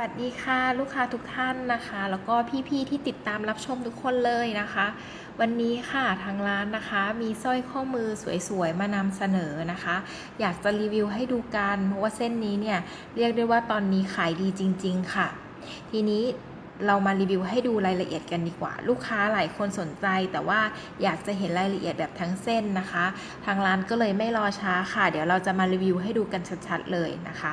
วัสดีค่ะลูกค้าทุกท่านนะคะ แล้วก็พี่ๆที่ติดตามรับชมทุกคนเลยนะคะ วันนี้ค่ะทางร้านนะคะมีสร้อยข้อมือสวยๆมานำเสนอนะคะ อยากจะรีวิวให้ดูกันเพราะว่าเส้นนี้เนี่ยเรียกได้ว่าตอนนี้ขายดีจริง ๆ ค่ะ ทีนี้ เรามารีวิวให้ดูรายละเอียดกันดีกว่า ลูกค้าหลายคนสนใจ แต่ว่าอยากจะเห็นรายละเอียดแบบทั้งเส้นนะคะ ทางร้านก็เลยไม่รอช้าค่ะ เดี๋ยวเราจะมารีวิวให้ดูกันชัดๆเลยนะคะ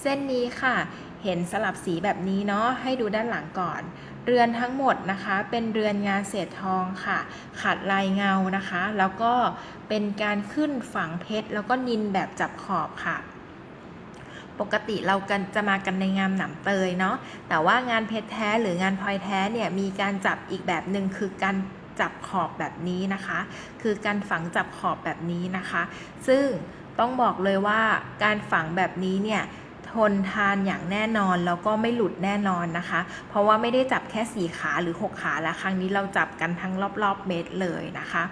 เส้นนี้ค่ะ เห็นสลับสีแบบนี้เนาะให้ดูด้านหลังก่อน เรือนทั้งหมดนะคะ เป็นเรือนงานเศษทองค่ะ ขัดลายเงานะคะ แล้วก็เป็นการขึ้นฝังเพชรแล้วก็นินแบบจับขอบค่ะ ปกติเรากันจะมากันในงานหนำเตยเนาะแต่ว่างานเพชรแท้หรืองานพลอยแท้เนี่ยมีการจับอีกแบบหนึ่งคือการจับขอบแบบนี้นะคะ คือการฝังจับขอบแบบนี้นะคะ ซึ่งต้องบอกเลยว่าการฝังแบบนี้เนี่ย ทนทานอย่างแน่นอนแล้วก็ไม่หลุดแน่นอนนะคะ เพราะว่าไม่ได้จับแค่สี่ขาหรือ 6 ขาแล้วครั้งนี้เราจับกันทั้งรอบๆเม็ดเลยนะคะ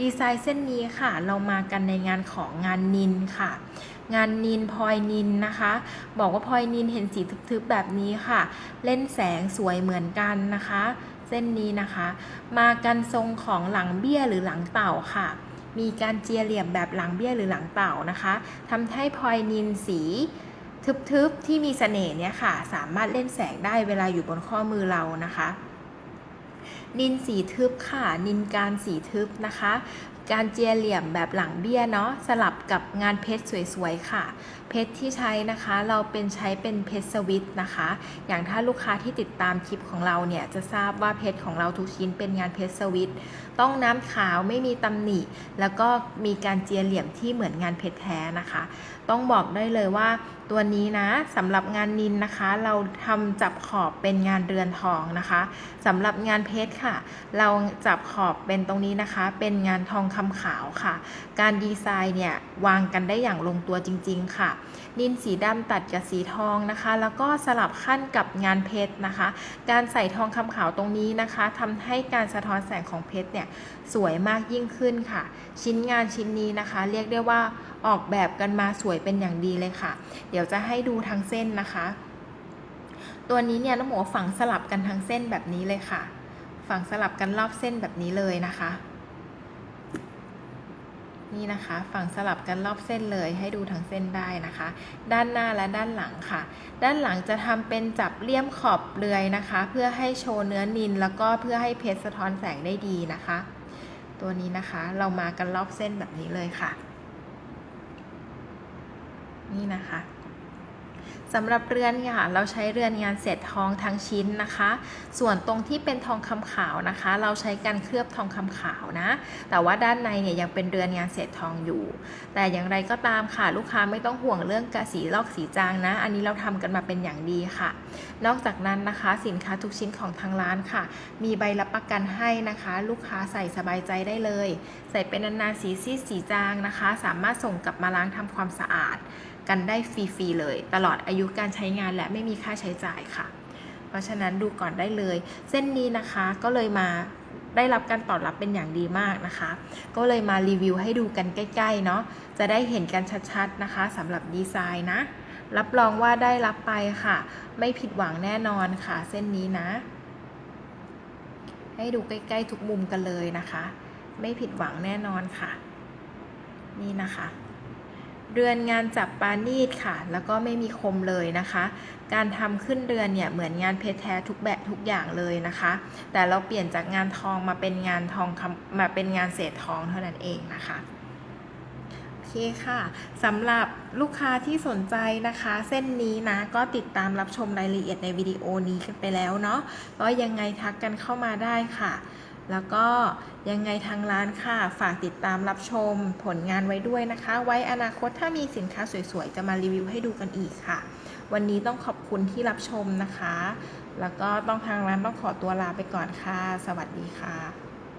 ดีไซน์เส้นนี้ค่ะ เรามากันในงานของงานนินค่ะ งานนินพลอยนินนะคะ บอกว่าพลอยนินเห็นสีทึบๆแบบนี้ค่ะ เล่นแสงสวยเหมือนกันนะคะ เส้นนี้นะคะ มากันทรงของหลังเบี้ยหรือหลังเต่าค่ะมีการเจียเหลี่ยมแบบหลังเบี้ยหรือหลังเต่านะคะทำให้พลอยนินสี ทึบๆที่มีเสน่ห์เนี่ยค่ะ สามารถเล่นแสงได้เวลาอยู่บนข้อมือเรานะคะ นินสีทึบค่ะ นินการสีทึบนะคะ การเจียเหลี่ยมแบบหลังเบี้ยเนาะสลับกับงานเพชรสวยๆค่ะ เพชรที่ใช้นะคะ เราเป็นใช้เป็นเพชรสวิตนะคะ อย่างถ้าลูกค้าที่ติดตามคลิปของเราเนี่ยจะทราบว่าเพชรของเราทุกชิ้นเป็นงานเพชรสวิตต้องน้ำขาวไม่มีตำหนิ แล้วก็มีการเจียเหลี่ยมที่เหมือนงานเพชรแท้นะคะ ต้องบอกได้เลยว่าตัวนี้นะสำหรับงานนินนะคะ เราทำจับขอบเป็นงานเรือนทองนะคะสำหรับงานเพชรค่ะ เราจับขอบเป็นตรงนี้นะคะ เป็นงานทองคำขาวค่ะ การดีไซน์เนี่ยวางกันได้อย่างลงตัวจริง ๆ ค่ะนินสีดำตัดกับสีทองนะคะ แล้วก็สลับขั้นกับงานเพชรนะคะ การใส่ทองคำขาวตรงนี้นะคะทำให้การสะท้อนแสงของเพชรเนี่ยสวยมากยิ่งขึ้นค่ะ ชิ้นงานชิ้นนี้นะคะ เรียกได้ว่าออกแบบกันมาสวยเป็นอย่างดีเลยค่ะ เดี๋ยวจะให้ดูทั้งเส้นนะคะ ตัวนี้เนี่ยน้องหมูฝังสลับกันทั้งเส้นแบบนี้เลยค่ะ ฝังสลับกันรอบเส้นแบบนี้เลยนะคะ นี่นะคะ ฝั่งสลับกันรอบเส้นเลยให้ดูทั้งเส้นได้นะคะ ด้านหน้าและด้านหลังค่ะ ด้านหลังจะทำเป็นจับเลี่ยมขอบเปลือยนะคะ เพื่อให้โชว์เนื้อนินแล้วก็เพื่อให้เพชรสะท้อนแสงได้ดีนะคะ ตัวนี้นะคะเรามากันรอบเส้นแบบนี้เลยค่ะ นี่นะคะ สำหรับเรือนค่ะเราใช้เรือนงานเศษทองทั้งชิ้นนะคะ ส่วนตรงที่เป็นทองคำขาวนะคะ เราใช้การเคลือบทองคำขาวนะ แต่ว่าด้านในเนี่ยยังเป็นเรือนงานเศษทองอยู่ แต่อย่างไรก็ตามค่ะลูกค้าไม่ต้องห่วงเรื่องกระสีลอกสีจางนะ อันนี้เราทำกันมาเป็นอย่างดีค่ะ นอกจากนั้นนะคะ สินค้าทุกชิ้นของทางร้านค่ะ มีใบรับประกันให้นะคะ ลูกค้าใส่สบายใจได้เลย ใส่เป็นนานๆสีซีดสีจางนะคะ สามารถส่งกลับมาล้างทำความสะอาด กันได้ฟรีๆเลย ตลอดอายุการใช้งานและไม่มีค่าใช้จ่ายค่ะ เพราะฉะนั้นดูก่อนได้เลย เส้นนี้นะคะก็เลยมาได้รับการตอบรับเป็นอย่างดีมากนะคะ ก็เลยมารีวิวให้ดูกันใกล้ๆเนาะจะได้เห็นกันชัดๆนะคะสำหรับดีไซน์นะ รับรองว่าได้รับไปค่ะ ไม่ผิดหวังแน่นอนค่ะ เส้นนี้นะ ให้ดูใกล้ๆทุกมุมกันเลยนะคะ ไม่ผิดหวังแน่นอนค่ะ นี่นะคะ เรือนงานจับปานีดค่ะ แล้วก็ไม่มีคมเลยนะคะ การทำขึ้นเรือนเนี่ยเหมือนงานเพชรแท้ทุกแบบทุกอย่างเลยนะคะ แต่เราเปลี่ยนจากงานทองมาเป็นงานทองคำมาเป็นงานเศษทองเท่านั้นเองนะคะโอเคค่ะสำหรับลูกค้าที่สนใจนะคะ เส้นนี้นะก็ติดตามรับชมรายละเอียดในวิดีโอนี้กันไปแล้วเนาะก็ยังไงทักกันเข้ามาได้ค่ะ แล้วก็ยังไงทางร้านค่ะ ฝากติดตามรับชมผลงานไว้ด้วยนะคะ ไว้อนาคตถ้ามีสินค้าสวยๆ จะมารีวิวให้ดูกันอีกค่ะ วันนี้ต้องขอบคุณที่รับชมนะคะ แล้วก็ต้องทางร้านต้องขอตัวลาไปก่อนค่ะ สวัสดีค่ะ